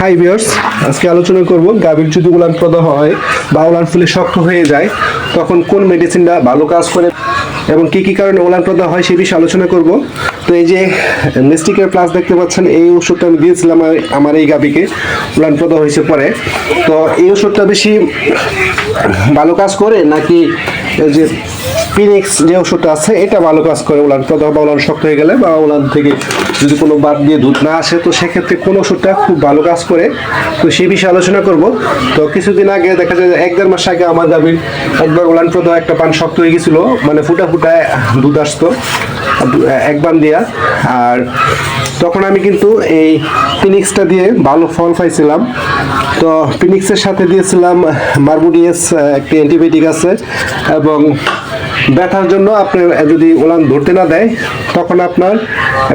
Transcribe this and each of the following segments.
High বিয়ার্স আজকে আলোচনা করব গাভীর যদি উলান প্রদাহ হয় বা উলান ফুলে শক্ত হয়ে যায় তখন কোন মেডিসিনটা ভালো কাজ করে এবং কি কি কারণে উলান প্রদাহ হয় সে বিষয়ে আলোচনা করব। তো এই যে মিস্টিকের প্লাস দেখতে পাচ্ছেন, এই ওষুধটা আমি দিয়েছিলাম আমার- এই গাভীকে উলান প্রদাহ হয়েছে পরে। তো এই ওষুধটা বেশি ভালো কাজ করে নাকি যে ফিনিক্স যে ওষুধটা আছে, এটা ভালো কাজ করে উলান প্রদাহ বা ওলান শক্ত হয়ে গেলে বা ওলান থেকে যদি কোনো বাদ দিয়ে দুধ না আসে, তো সেক্ষেত্রে কোন ওষুধটা খুব ভালো কাজ করে? তো সেই বিষয়ে আলোচনা করব। তো কিছুদিন আগে দেখা যায় এক দেড় মাস আগে আমার গাভীর একবার উলান প্রদাহ একটা পান শক্ত হয়ে গেছিল মানে ফুটা ফুটা দুধ আসতো, এক বান দিয়া। আর তখন আমি কিন্তু এই ফিনিক্সটা দিয়ে ভালো ফল পাইছিলাম। তো ফিনিক্সের সাথে দিয়েছিলাম মার্বুডিএস একটি অ্যান্টিবায়োটিক আছে এবং ব্যথার জন্য আপনার যদি ওলান ধরতে না দেয়, তখন আপনার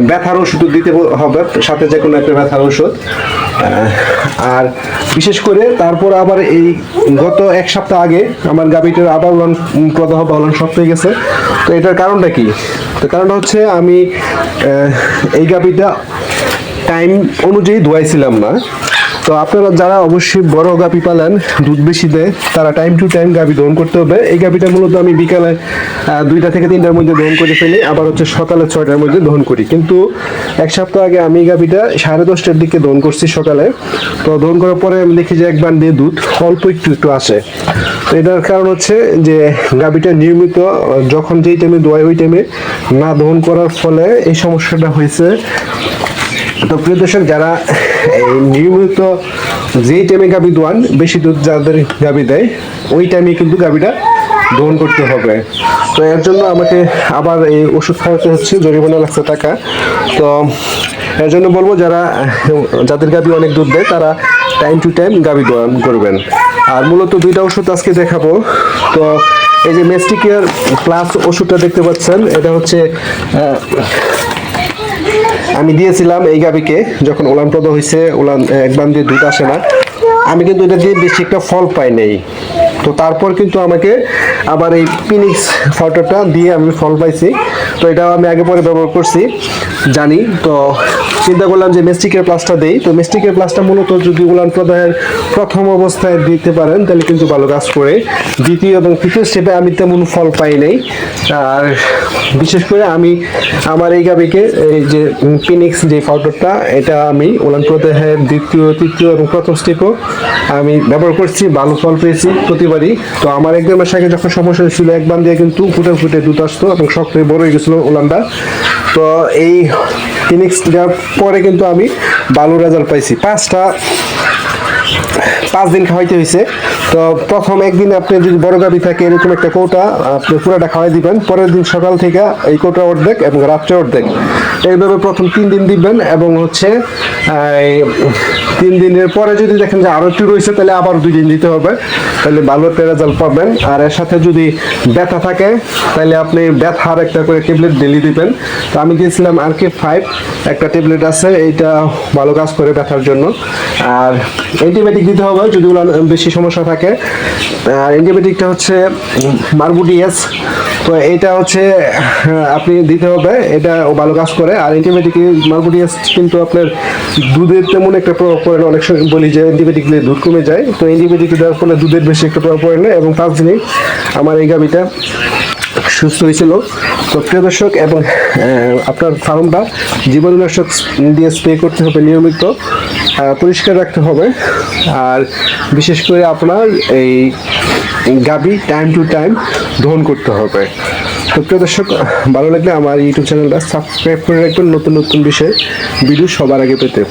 ব্যথার ওষুধ দিতে হবে, সাথে যে কোনো একটা ব্যথার ওষুধ। আর বিশেষ করে তারপর আবার এই গত এক সপ্তাহ আগে আমার গাভীটার আবার উলান প্রদাহ বা উলান শক্ত হয়ে গেছে। তো এটার কারণটা কি? তো কারণটা হচ্ছে আমি এই গাভীটা টাইম অনুযায়ী ধোয়াইছিলাম না। তো আপনারা যারা অবশ্যই বড় গাভি পালেন, দুধ বেশি দেয়, তারা টাইম টু টাইম গাভি দহন করতে হবে। এই গাভিটা মূলত আমি বিকালে দুইটা থেকে তিনটার মধ্যে দহন করে ফেলি, আবার হচ্ছে সকালে ছয়টার মধ্যে দহন করি। কিন্তু এক সপ্তাহ আগে আমি গাভিটা সাড়ে দশটার দিকে দহন করছি সকালে। তো দহন করার পরে আমি দেখি যে একবার দিয়ে দুধ অল্প একটু একটু আসে। তো এটার কারণ হচ্ছে যে গাভিটা নিয়মিত, যখন যেই টাইমে দোয়াই, ওই টাইমে না দহন করার ফলে এই সমস্যাটা হয়েছে। তো প্রিয় দর্শক, যারা নিয়মিত যেই টাইমে গাবি দোয়ান, বেশি দুধ যাদের গাবি দেয়, ওই টাইমে কিন্তু গাবিটা দহন করতে হবে। তো এর জন্য আমাকে আবার এই ওষুধ খাওয়াতে হচ্ছে, জরিমানা লাগছে টাকা। তো এর জন্য বলব যারা, যাদের গাবি অনেক দুধ দেয়, তারা টাইম টু টাইম গাবি দোয়ান করবেন। আর মূলত দুইটা ওষুধ আজকে দেখাবো। তো এই যে মেস্টিকেয়ার প্লাস ওষুধটা দেখতে পাচ্ছেন, এটা হচ্ছে আমি দিয়েছিলাম এই গাবিকে যখন ওলান প্রদ হয়েছে ওলান একবার দিয়ে দুধ আসে না। আমি কিন্তু এটা দিয়ে বেশি একটা ফল পাই নাই। তো তারপর কিন্তু আমাকে আবার এই পিনিক্স ফটোটা দিয়ে আমি ফল পাইছি। তো এটাও আমি আগে পরে ব্যবহার করছি, জানি। তো চিন্তা করলাম যে মেস্টিকের প্লাসটা দেই। তো মেস্টিকের প্লাসটা মূলত যদি উলান প্রদাহের প্রথম অবস্থায় দিতে পারেন, তাহলে কিন্তু ভালো কাজ করে। দ্বিতীয় এবং তৃতীয় স্টেপে আমি তেমন ফল পাই নাই। আর বিশেষ করে আমি আমার এই গাবিকে, এই যে পিনিক্স যে পাউডারটা এটা আমি উলান প্রদাহের দ্বিতীয়, তৃতীয় এবং প্রথম স্টেপও আমি ব্যবহার করছি, ভালো ফল পেয়েছি প্রতিবারই তো আমার এক দেড় মাস আগে যখন সমস্যা ছিল এক বান দিয়ে কিন্তু ফুটে ফুটে দুধ আসতো এবং শক্ত হয়ে বড় হয়ে গেছিল উলানটা তো এই ফিনিক্স দেওয়ার পরে কিন্তু আমি ভালো রেজাল্ট পাইছি। পাঁচটা, পাঁচ দিন খাওয়াইতে হয়েছে তো প্রথম একদিন আপনি যদি বড় গাবি থাকে, এরকম একটা কৌটা, আপনি পুরাটা খাওয়াই দিবেন। পরের দিন সকাল থেকে এই কৌটা অর্ধেক এবং রাত্রে অর্ধেক। এইভাবে প্রথম তিন দিন দিবেন এবং হচ্ছে তিন দিনের পরে যদি দেখেন যে আরও একটু রয়েছে, তাহলে আবার দুই দিন দিতে হবে। তাহলে ভালো একটা রেজাল্ট পাবেন। আর এর সাথে যদি ব্যথা থাকে, তাহলে আপনি ব্যথার একটা করে ট্যাবলেট ডেলি দিবেন। তো আমি দিয়েছিলাম আর কে ফাইভ একটা ট্যাবলেট আছে, এইটা ভালো কাজ করে ব্যথার জন্য। আর অ্যান্টিবায়োটিক দিতে হবে যদি বেশি সমস্যা থাকে। আর অ্যান্টিবায়োটিকটা হচ্ছে মার্বুডিএস তো এটা হচ্ছে আপনি দিতে হবে, এটা ভালো কাজ করে। আর অ্যান্টিবায়োটিক মার্বুডিএস কিন্তু আপনার দুধের তেমন একটা প্রভাব পড়ে না। অনেক সময় বলি যে অ্যান্টিবায়োটিক দুধ কমে যায়। তো অ্যান্টিবায়োটিক দেওয়ার ফলে দুধের বেশি একটা প্রভাব পড়ে না। এবং পাঁচ দিনে আমার এই গাবিটা সুস্থ হয়েছিল। তো প্রিয় দর্শক, এবং আপনার ফার্মটা জীবাণুনাশক দিয়ে স্প্রে করতে হবে নিয়মিত পরিষ্কার রাখতে হবে। আর বিশেষ করে আপনার এই গাবি টাইম টু টাইম দহন করতে হবে। তো প্রিয় দর্শক, ভালো লাগলে আমার ইউটিউব চ্যানেলটা সাবস্ক্রাইব করে রাখবেন। নতুন নতুন বিষয়ে ভিডিও সবার আগে পেতে।